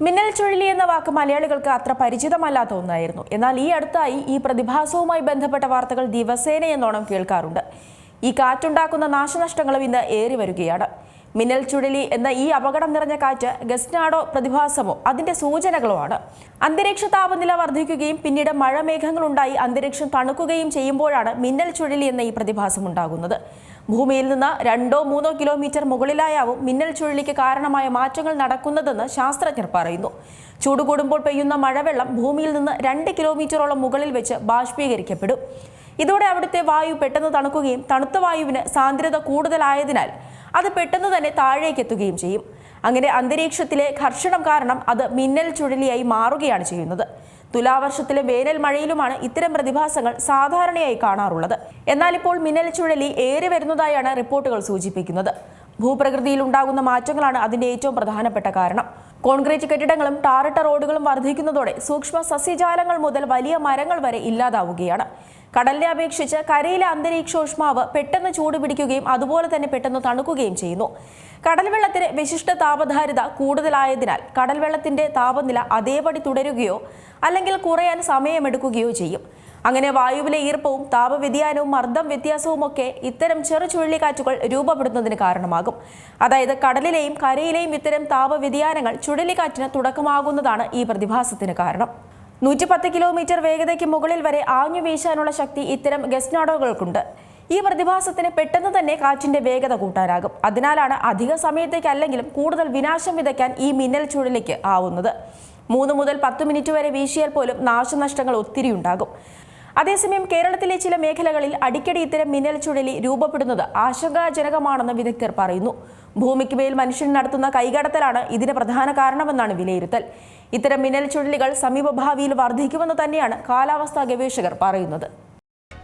മിന്നൽ ചുഴലി എന്ന വാക്ക് മലയാളികൾക്ക് അത്ര പരിചിതമല്ലാത്ത ഒന്നായിരുന്നു. എന്നാൽ ഈ അടുത്തായി ഈ പ്രതിഭാസവുമായി ബന്ധപ്പെട്ട വാർത്തകൾ ദിവസേന എന്നോണം കേൾക്കാറുണ്ട്. ഈ കാറ്റുണ്ടാക്കുന്ന നാശനഷ്ടങ്ങളും ഇന്ന് ഏറി വരികയാണ്. മിന്നൽ ചുഴലി എന്ന ഈ അപകടം നിറഞ്ഞ കാറ്റ് ഗസ്നാഡോ പ്രതിഭാസമോ അതിന്റെ സൂചനകളോ ആണ്. അന്തരീക്ഷ താപനില വർദ്ധിക്കുകയും പിന്നീട് മഴമേഘങ്ങളുണ്ടായി അന്തരീക്ഷം തണുക്കുകയും ചെയ്യുമ്പോഴാണ് മിന്നൽ ചുഴലി എന്ന ഈ പ്രതിഭാസം ഉണ്ടാകുന്നത്. ഭൂമിയിൽ നിന്ന് രണ്ടോ മൂന്നോ കിലോമീറ്റർ മുകളിലായാവും മിന്നൽ ചുഴലിക്ക് കാരണമായ മാറ്റങ്ങൾ നടക്കുന്നതെന്ന് ശാസ്ത്രജ്ഞർ പറയുന്നു. ചൂട് കൂടുമ്പോൾ പെയ്യുന്ന മഴവെള്ളം ഭൂമിയിൽ നിന്ന് രണ്ട് കിലോമീറ്ററോളം മുകളിൽ വെച്ച് ബാഷ്പീകരിക്കപ്പെടും. ഇതോടെ അവിടുത്തെ വായു പെട്ടെന്ന് തണുക്കുകയും തണുത്ത വായുവിന് സാന്ദ്രത കൂടുതലായതിനാൽ അത് പെട്ടെന്ന് തന്നെ താഴേക്ക് എത്തുകയും ചെയ്യും. അങ്ങനെ അന്തരീക്ഷത്തിലെ ഘർഷണം കാരണം അത് മിന്നൽ ചുഴലിയായി മാറുകയാണ് ചെയ്യുന്നത്. തുലാവർഷത്തിലെ വേനൽ മഴയിലുമാണ് ഇത്തരം പ്രതിഭാസങ്ങൾ സാധാരണയായി കാണാറുള്ളത്. എന്നാൽ ഇപ്പോൾ മിന്നൽ ചുഴലി ഏറി വരുന്നതായാണ് റിപ്പോർട്ടുകൾ സൂചിപ്പിക്കുന്നത്. ഭൂപ്രകൃതിയിൽ ഉണ്ടാകുന്ന മാറ്റങ്ങളാണ് അതിന്റെ ഏറ്റവും പ്രധാനപ്പെട്ട കാരണം. കോൺക്രീറ്റ് കെട്ടിടങ്ങളും ടാറിട്ട റോഡുകളും വർദ്ധിക്കുന്നതോടെ സൂക്ഷ്മ സസ്യജാലങ്ങൾ മുതൽ വലിയ മരങ്ങൾ വരെ ഇല്ലാതാവുകയാണ്. കടലിനെ അപേക്ഷിച്ച് കരയിലെ അന്തരീക്ഷോഷ്മാവ് പെട്ടെന്ന് ചൂട് പിടിക്കുകയും അതുപോലെ തന്നെ പെട്ടെന്ന് തണുക്കുകയും ചെയ്യുന്നു. കടൽ വെള്ളത്തിന് വിശിഷ്ട താപധാരിത കൂടുതലായതിനാൽ കടൽവെള്ളത്തിന്റെ താപനില അതേപടി തുടരുകയോ അല്ലെങ്കിൽ കുറയാൻ സമയമെടുക്കുകയോ ചെയ്യും. അങ്ങനെ വായുവിലെ ഈർപ്പവും താപവ്യതിയാനവും മർദ്ദം വ്യത്യാസവും ഒക്കെ ഇത്തരം ചെറു ചുഴലിക്കാറ്റുകൾ രൂപപ്പെടുന്നതിന് കാരണമാകും. അതായത് കടലിലെയും കരയിലെയും ഇത്തരം താപവ്യതിയാനങ്ങൾ ചുഴലിക്കാറ്റിന് തുടക്കമാകുന്നതാണ് ഈ പ്രതിഭാസത്തിന് കാരണം. നൂറ്റി പത്ത് കിലോമീറ്റർ വേഗതയ്ക്ക് മുകളിൽ വരെ ആഞ്ഞു വീശാനുള്ള ശക്തി ഇത്തരം ഗസ്നാഡോകൾക്കുണ്ട്. ഈ പ്രതിഭാസത്തിന് പെട്ടെന്ന് തന്നെ കാറ്റിന്റെ വേഗത കൂട്ടാനാകും. അതിനാലാണ് അധിക സമയത്തേക്ക് അല്ലെങ്കിലും കൂടുതൽ വിനാശം വിതയ്ക്കാൻ ഈ മിന്നൽ ചുഴലിക്ക് ആവുന്നത്. മൂന്ന് മുതൽ പത്ത് മിനിറ്റ് വരെ വീശിയാൽ പോലും നാശനഷ്ടങ്ങൾ ഒത്തിരി ഉണ്ടാകും. അതേസമയം കേരളത്തിലെ ചില മേഖലകളിൽ അടിക്കടി ഇത്തരം മിന്നൽ ചുഴലി രൂപപ്പെടുന്നത് ആശങ്കാജനകമാണെന്ന് വിദഗ്ധർ പറയുന്നു. ഭൂമിക്ക് മേൽ മനുഷ്യൻ നടത്തുന്ന കൈകടത്തലാണ് ഇതിന് പ്രധാന കാരണമെന്നാണ് വിലയിരുത്തൽ. ഇത്തരം മിന്നൽ ചുഴലികൾ സമീപഭാവിയിൽ വർദ്ധിക്കുമെന്ന് തന്നെയാണ് കാലാവസ്ഥാ ഗവേഷകർ പറയുന്നത്.